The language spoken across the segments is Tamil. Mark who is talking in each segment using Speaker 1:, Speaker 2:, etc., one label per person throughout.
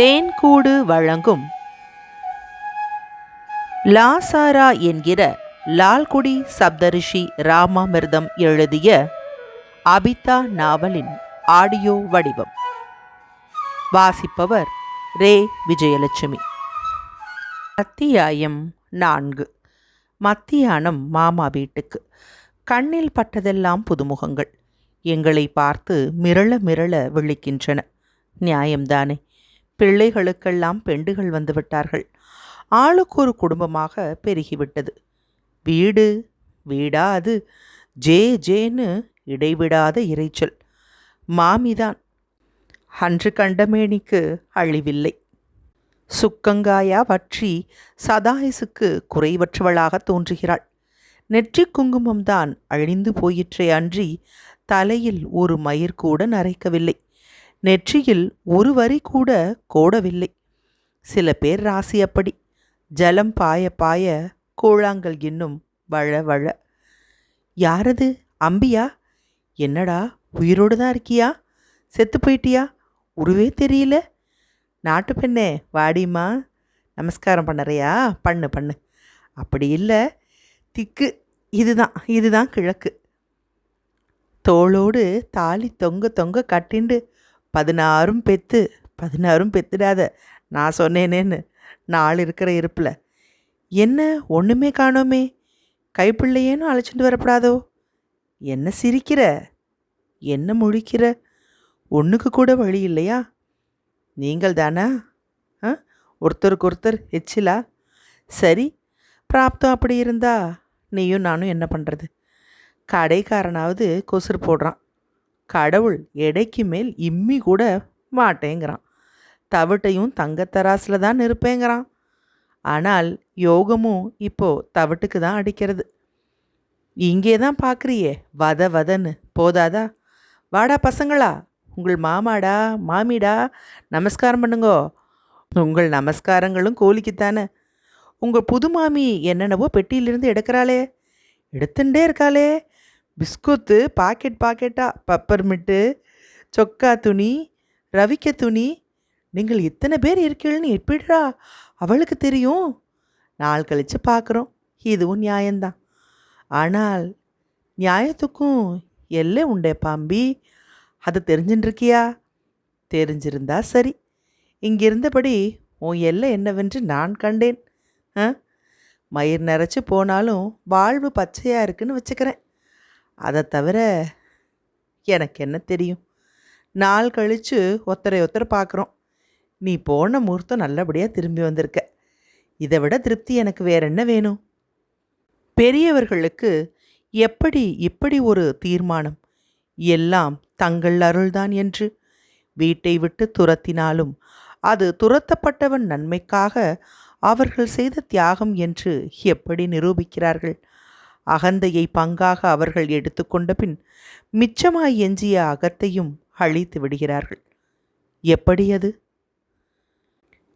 Speaker 1: தேன்கூடு வழங்கும். லாசாரா என்கிற லால்குடி சப்தரிஷி ராமாமிர்தம் எழுதிய அபிதா நாவலின் ஆடியோ வடிவம். வாசிப்பவர் ரே விஜயலட்சுமி. அத்தியாயம் நான்கு. மத்தியானம் மாமா வீட்டுக்கு. கண்ணில் பட்டதெல்லாம் புதுமுகங்கள். எங்களை பார்த்து மிரள மிரள விழிக்கின்றன. நியாயம்தானே. பிள்ளைகளுக்கெல்லாம் பெண்டுகள் வந்துவிட்டார்கள் ஆளுக்கு ஒரு குடும்பமாக பெருகிவிட்டது. வீடு வீடா அது ஜே ஜேன்னு இடைவிடாத இறைச்சல். மாமிதான். அன்று கண்டமேனிக்கு அழிவில்லை. சுக்கங்காயா வற்றி சதாயசுக்கு குறைவற்றவளாக தோன்றுகிறாள். நெற்றி குங்குமம்தான் அழிந்து போயிற்றே அன்றி தலையில் ஒரு மயிர் கூட நரைக்கவில்லை. நெற்றியில் ஒரு வரி கூட கோடவில்லை. சில பேர் ராசி அப்படி. ஜலம் பாய பாய கூழாங்கல் இன்னும் வழ வழ. யாரது? அம்பியா? என்னடா உயிரோடு தான் இருக்கியா? செத்து போயிட்டியா? உருவே தெரியல. நாட்டு பெண்ணே வாடிம்மா. நமஸ்காரம் பண்ணறையா? பண்ணு பண்ணு. அப்படி இல்லை. திக்கு. இதுதான் இதுதான் கிழக்கு. தோளோடு தாலி தொங்க தொங்க கட்டிண்டு பதினாறும் பெத்து பதினாறும் பெத்துடாத. நான் சொன்னேனேன்னு நாள் இருக்கிற இருப்பில். என்ன ஒன்றுமே காணோமே? கைப்பிள்ளையேன்னு அழைச்சிட்டு வரப்படாதோ? என்ன சிரிக்கிற? என்ன முழிக்கிற? ஒன்றுக்கு கூட வழி இல்லையா? நீங்கள் தானா? ஆ? ஒருத்தருக்கு ஒருத்தர் எச்சிலா? சரி பிராப்தம் அப்படி இருந்தா நீயும் நானும் என்ன பண்ணுறது கடைக்காரனாவது கொசுறு போடுறான். கடவுள் எடைக்கு மேல் இம்மி கூட மாட்டேங்கிறான். தவிட்டையும் தங்கத்தராசில் தான் இருப்பேங்கிறான் ஆனால் யோகமும் இப்போ தவிட்டுக்கு தான் அடிக்கிறது. இங்கே தான் பார்க்குறியே வத வதன்னு. போதாதா? வாடா பசங்களா உங்கள் மாமாடா மாமிடா நமஸ்காரம் பண்ணுங்கோ. உங்கள் நமஸ்காரங்களும் கோழிக்குத்தானே உங்கள் புது மாமி என்னென்னவோ பெட்டியிலிருந்து எடுக்கிறாளே. எடுத்துட்டே இருக்காளே. பிஸ்குத்து பாக்கெட் பாக்கெட்டாக பப்பர்மிட்டு சொக்கா துணி ரவிக்க துணி. நீங்கள் இத்தனை பேர் இருக்கீங்கன்னு எப்படிடா அவளுக்கு தெரியும். நாள் கழித்து பார்க்குறோம் இதுவும் நியாயம்தான். ஆனால் நியாயத்துக்கும் எல்லை உண்டே பாம்பி. அதை தெரிஞ்சுட்டுருக்கியா தெரிஞ்சிருந்தா சரி. இங்கிருந்தபடி உன் எல்லை என்னவென்று நான் கண்டேன். ஆ மயிர் நிறச்சி போனாலும் வாழ்வு பச்சையாக இருக்குன்னு வச்சுக்கிறேன். அதை தவிர எனக்கு என்ன தெரியும்? நாள் கழித்து ஒத்தரை ஒத்தரை பார்க்குறோம் நீ போன முகூர்த்தம் நல்லபடியாக திரும்பி வந்திருக்க. இதை விட திருப்தி எனக்கு வேற என்ன வேணும்? பெரியவர்களுக்கு எப்படி இப்படி ஒரு தீர்மானம்? எல்லாம் தங்கள் அருள்தான் என்று. வீட்டை விட்டு துரத்தினாலும் அது துரத்தப்பட்டவன் நன்மைக்காக அவர்கள் செய்த தியாகம் என்று எப்படி நிரூபிக்கிறார்கள்? அகந்தையை பங்காக அவர்கள் எடுத்துக்கொண்ட பின் மிச்சமாய் எஞ்சிய அகத்தையும் அழித்து விடுகிறார்கள். எப்படி அது?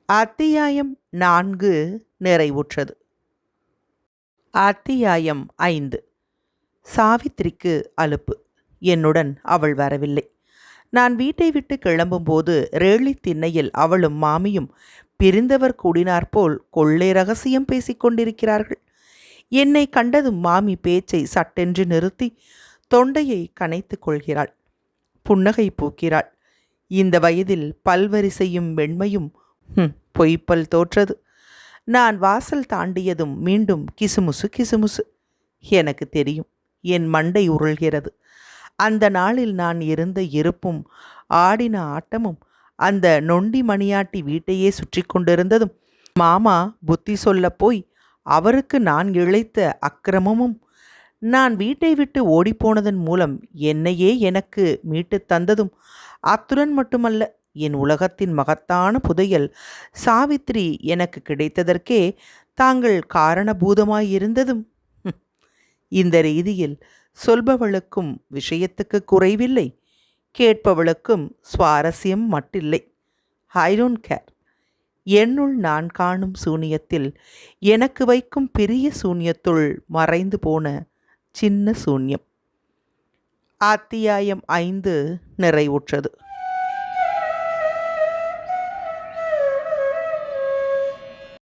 Speaker 1: அத்தியாயம் நான்கு நிறைவுற்றது. அத்தியாயம் ஐந்து. சாவித்திரிக்கு அலுப்பு. என்னுடன் அவள் வரவில்லை. நான் வீட்டை விட்டு கிளம்பும்போது ரேளி திண்ணையில் அவளும் மாமியும் பிரிந்தவர் கூடினாற்போல் கொள்ளை ரகசியம் பேசிக் கொண்டிருக்கிறார்கள் என்னை கண்டதும் மாமி பேச்சை சட்டென்று நிறுத்தி தொண்டையை கனைத்து கொள்கிறாள். புன்னகை பூக்கிறாள். இந்த வயதில் பல்வரிசையும் வெண்மையும் பொய்ப்பல் தோற்றது. நான் வாசல் தாண்டியதும் மீண்டும் கிசுமுசு கிசுமுசு. எனக்கு தெரியும் என் மண்டை உருள்கிறது. அந்த நாளில் நான் இருந்த இருப்பும் ஆடின ஆட்டமும் அந்த நொண்டி மணியாட்டி வீட்டையே சுற்றி கொண்டிருந்ததும் மாமா புத்தி சொல்லப் போய் அவருக்கு நான் இழைத்த அக்கிரமமும் நான் வீட்டை விட்டு ஓடிப்போனதன் மூலம் என்னையே எனக்கு மீட்டு தந்ததும் அத்துடன் மட்டுமல்ல என் உலகத்தின் மகத்தான புதையல் சாவித்ரி எனக்கு கிடைத்ததற்கே தாங்கள் காரணபூதமாயிருந்ததும். இந்த ரீதியில் சொல்பவளுக்கும் விஷயத்துக்கு குறைவில்லை கேட்பவளுக்கும் சுவாரஸ்யம் மட்டில்லை. I don't care. என்னுள் நான் காணும் சூனியத்தில் எனக்கு வைக்கும் பெரிய சூன்யத்துள் மறைந்து போன சின்ன சூன்யம். அத்தியாயம் ஐந்து நிறைவுற்றது.